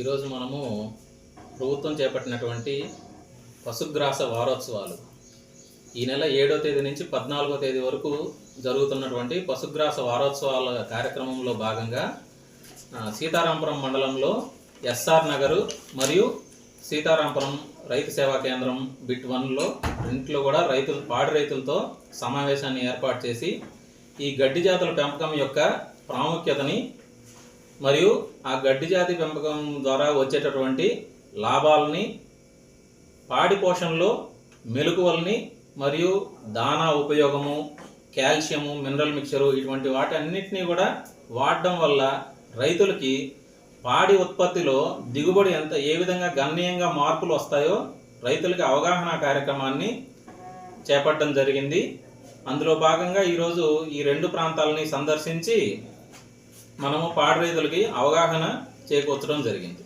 ఈరోజు మనము ప్రభుత్వం చేపట్టినటువంటి పశుగ్రాస వారోత్సవాలు. ఈ నెల ఏడో తేదీ నుంచి పద్నాలుగో తేదీ వరకు జరుగుతున్నటువంటి పశుగ్రాస వారోత్సవాల కార్యక్రమంలో భాగంగా సీతారాంపురం మండలంలో ఎస్ఆర్ నగరు మరియు సీతారాంపురం రైతు సేవా కేంద్రం బిట్ వన్లో ఇంట్లో కూడా రైతులు పాడి రైతులతో సమావేశాన్ని ఏర్పాటు చేసి ఈ గడ్డి జాతుల పెంపకం యొక్క ప్రాముఖ్యతని మరియు ఆ గడ్డి జాతి పెంపకం ద్వారా వచ్చేటటువంటి లాభాలని పాడి పోషణలో మెలకువల్ని మరియు దానా ఉపయోగము కాల్షియము మినరల్ మిక్చరు ఇటువంటి వాటి కూడా వాడడం వల్ల రైతులకి పాడి ఉత్పత్తిలో దిగుబడి ఎంత ఏ విధంగా గణనీయంగా మార్పులు వస్తాయో రైతులకి అవగాహన కార్యక్రమాన్ని చేపట్టడం జరిగింది. అందులో భాగంగా ఈరోజు ఈ రెండు ప్రాంతాలని సందర్శించి మనము పాడి రైతులకి అవగాహన చేకూర్చడం జరిగింది.